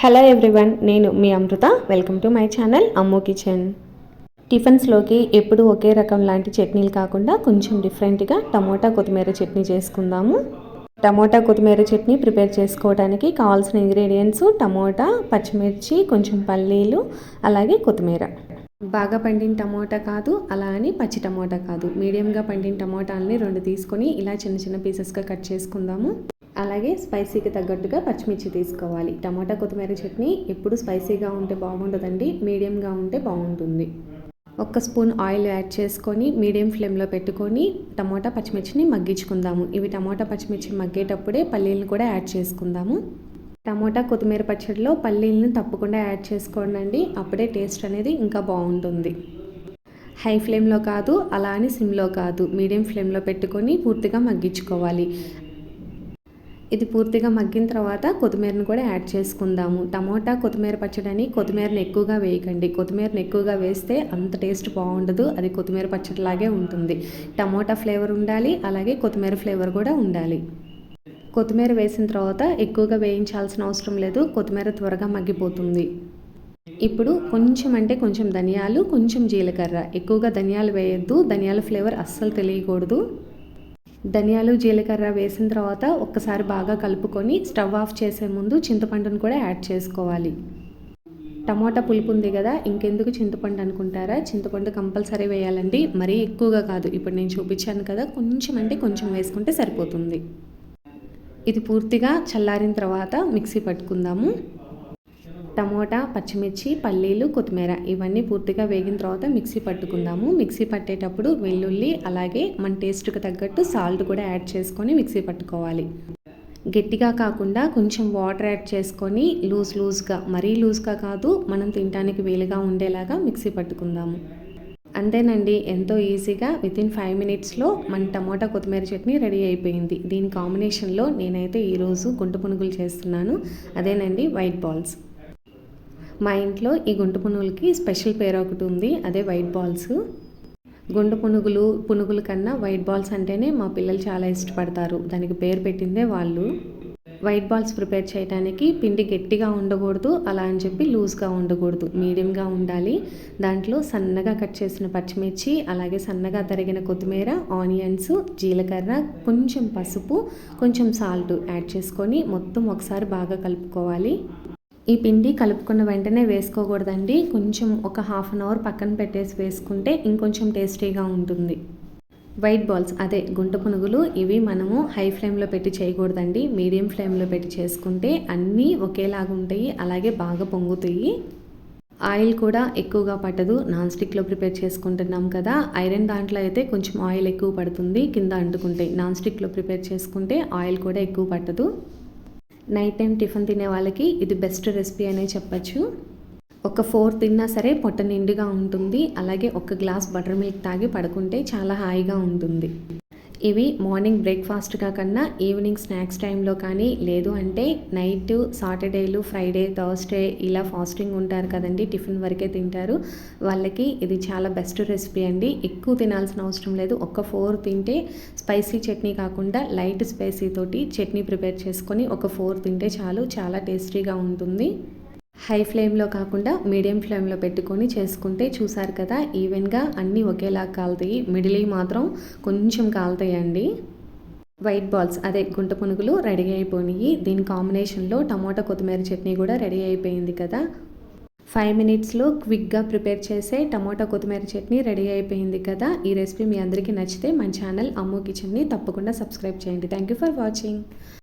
Hello everyone నేను మీ Amrita. Welcome to my channel అమ్మో kitchen టిఫిన్స్లోకి ఎప్పుడు ఒకే రకం లాంటి చట్నీలు కాకుండా కొంచెం డిఫరెంట్గా టమోటా కొత్తిమీర చట్నీ చేసుకుందాము. టమోటా కొత్తిమీర చట్నీ ప్రిపేర్ చేసుకోవడానికి కావాల్సిన ఇంగ్రీడియంట్స్ టమోటా పచ్చిమిర్చి కొంచెం పల్లీలు అలాగే కొత్తిమీర. బాగా పండిన టమోటా కాదు అలా అని పచ్చి టమోటా కాదు. మీడియంగా పండిన టమోటాలని రెండు తీసుకొని ఇలా చిన్న చిన్న పీసెస్గా కట్ చేసుకుందాము. అలాగే స్పైసీకి తగ్గట్టుగా పచ్చిమిర్చి తీసుకోవాలి. టమాటా కొత్తిమీర చట్నీ ఎప్పుడు స్పైసీగా ఉంటే బాగుంటుందండి మీడియంగా ఉంటే బాగుంటుంది. ఒక్క స్పూన్ ఆయిల్ యాడ్ చేసుకొని మీడియం ఫ్లేమ్లో పెట్టుకొని టమాటా పచ్చిమిర్చిని మగ్గించుకుందాము. ఇవి టమాటా పచ్చిమిర్చి మగ్గేటప్పుడే పల్లీలను కూడా యాడ్ చేసుకుందాము. టమాటా కొత్తిమీర పచ్చడిలో పల్లీలను తప్పకుండా యాడ్ చేసుకోండి అప్పుడే టేస్ట్ అనేది ఇంకా బాగుంటుంది. హై ఫ్లేమ్లో కాదు అలా అని సిమ్లో కాదు. మీడియం ఫ్లేమ్లో పెట్టుకొని పూర్తిగా మగ్గించుకోవాలి. ఇది పూర్తిగా మగ్గిన తర్వాత కొత్తిమీరను కూడా యాడ్ చేసుకుందాము. టమోటా కొత్తిమీర పచ్చడిని కొత్తిమీరని ఎక్కువగా వేయకండి. కొత్తిమీరని ఎక్కువగా వేస్తే అంత టేస్ట్ బాగుండదు. అది కొత్తిమీర పచ్చడిలాగే ఉంటుంది. టమోటా ఫ్లేవర్ ఉండాలి. అలాగే కొత్తిమీర ఫ్లేవర్ కూడా ఉండాలి. కొత్తిమీర వేసిన తర్వాత ఎక్కువగా వేయించాల్సిన అవసరం లేదు. కొత్తిమీర త్వరగా మగ్గిపోతుంది. ఇప్పుడు కొంచెం అంటే కొంచెం ధనియాలు కొంచెం జీలకర్ర. ఎక్కువగా ధనియాలు వేయొద్దు. ధనియాల ఫ్లేవర్ అస్సలు తెలియకూడదు. ధనియాలు జీలకర్ర వేసిన తర్వాత ఒక్కసారి బాగా కలుపుకొని స్టవ్ ఆఫ్ చేసే ముందు చింతపండును కూడా యాడ్ చేసుకోవాలి. టమోటా పులుపు ఉంది కదా ఇంకెందుకు చింతపండు అనుకుంటారా? చింతపండు కంపల్సరీ వేయాలండి. మరీ ఎక్కువగా కాదు. ఇప్పుడు నేను చూపించాను కదా కొంచెం అంటే కొంచెం వేసుకుంటే సరిపోతుంది. ఇది పూర్తిగా చల్లారిన తర్వాత మిక్సీ పట్టుకుందాము. టమోటా పచ్చిమిర్చి పల్లీలు కొత్తిమీర ఇవన్నీ పూర్తిగా వేగిన తర్వాత మిక్సీ పట్టుకుందాము. మిక్సీ పట్టేటప్పుడు వెల్లుల్లి అలాగే మన టేస్ట్కి తగ్గట్టు సాల్ట్ కూడా యాడ్ చేసుకొని మిక్సీ పట్టుకోవాలి. గట్టిగా కాకుండా కొంచెం వాటర్ యాడ్ చేసుకొని లూజ్ లూజ్గా మరీ లూజ్గా కాదు మనం తినడానికి వీలుగా ఉండేలాగా మిక్సీ పట్టుకుందాము. అంతేనండి ఎంతో ఈజీగా వితిన్ ఫైవ్ మినిట్స్లో మన టమోటా కొత్తిమీర చట్నీ రెడీ అయిపోయింది. దీని కాంబినేషన్లో నేనైతే ఈరోజు గుంట పునుగులు చేస్తున్నాను. అదేనండి వైట్ బాల్స్. మా ఇంట్లో ఈ గుంట పునుగులకి స్పెషల్ పేరు ఒకటి ఉంది అదే వైట్ బాల్స్. గుంట పునుగులు పునుగుల కన్నా వైట్ బాల్స్ అంటేనే మా పిల్లలు చాలా ఇష్టపడతారు. దానికి పేరు పెట్టిందే వాళ్ళు. వైట్ బాల్స్ ప్రిపేర్ చేయడానికి పిండి గట్టిగా ఉండకూడదు అలా అని చెప్పి లూజ్గా ఉండకూడదు మీడియంగా ఉండాలి. దాంట్లో సన్నగా కట్ చేసిన పచ్చిమిర్చి అలాగే సన్నగా తరిగిన కొత్తిమీర ఆనియన్స్ జీలకర్ర కొంచెం పసుపు కొంచెం సాల్ట్ యాడ్ చేసుకొని మొత్తం ఒకసారి బాగా కలుపుకోవాలి. ఈ పిండి కలుపుకున్న వెంటనే వేసుకోకూడదండి. కొంచెం ఒక హాఫ్ అన్ అవర్ పక్కన పెట్టేసి వేసుకుంటే ఇంకొంచెం టేస్టీగా ఉంటుంది. వైట్ బాల్స్ అదే గుంట పునుగులు ఇవి మనము హై ఫ్లేమ్లో పెట్టి చేయకూడదండి. మీడియం ఫ్లేమ్లో పెట్టి చేసుకుంటే అన్నీ ఒకేలాగా ఉంటాయి అలాగే బాగా పొంగుతాయి. ఆయిల్ కూడా ఎక్కువగా పట్టదు. నాన్ స్టిక్లో ప్రిపేర్ చేసుకుంటున్నాం కదా ఐరన్ దాంట్లో అయితే కొంచెం ఆయిల్ ఎక్కువ పడుతుంది కింద అంటుకుంటాయి. నాన్ స్టిక్లో ప్రిపేర్ చేసుకుంటే ఆయిల్ కూడా ఎక్కువ పట్టదు. నైట్ టైం టిఫిన్ తినే వాళ్ళకి ఇది బెస్ట్ రెసిపీ అనే చెప్పచ్చు. ఒక ఫోర్ తిన్నా సరే పొట్ట నిండుగా ఉంటుంది. అలాగే ఒక గ్లాస్ బటర్ మిల్క్ తాగి పడుకుంటే చాలా హాయిగా ఉంటుంది. ఇవి మార్నింగ్ బ్రేక్ఫాస్ట్గా కన్నా ఈవినింగ్ స్నాక్స్ టైంలో కానీ లేదు అంటే నైట్ సాటర్డేలు ఫ్రైడే థర్స్డే ఇలా ఫాస్టింగ్ ఉంటారు కదండి టిఫిన్ వరకే తింటారు. వాళ్ళకి ఇది చాలా బెస్ట్ రెసిపీ అండి. ఎక్కువ తినాల్సిన అవసరం లేదు. ఒక ఫోర్ తింటే స్పైసీ చట్నీ కాకుండా లైట్ స్పైసీ తోటి చట్నీ ప్రిపేర్ చేసుకొని ఒక ఫోర్ తింటే చాలు. చాలా టేస్టీగా ఉంటుంది. హై ఫ్లేమ్లో కాకుండా మీడియం ఫ్లేమ్లో పెట్టుకొని చేసుకుంటే చూసారు కదా ఈవెన్గా అన్నీ ఒకేలా కాలుతాయి. మిడిల్ మాత్రం కొంచెం కాలుతాయండి. వైట్ బాల్స్ అదే గుంట పునుగులు రెడీ అయిపోయినాయి. దీని కాంబినేషన్లో టమాటా కొత్తిమీర చట్నీ కూడా రెడీ అయిపోయింది కదా. ఫైవ్ మినిట్స్లో క్విక్గా ప్రిపేర్ చేసే టమాటా కొత్తిమీర చట్నీ రెడీ అయిపోయింది కదా. ఈ రెసిపీ మీ అందరికీ నచ్చితే మన ఛానల్ అమ్ము కిచెన్ని తప్పకుండా సబ్స్క్రైబ్ చేయండి. Thank you for watching.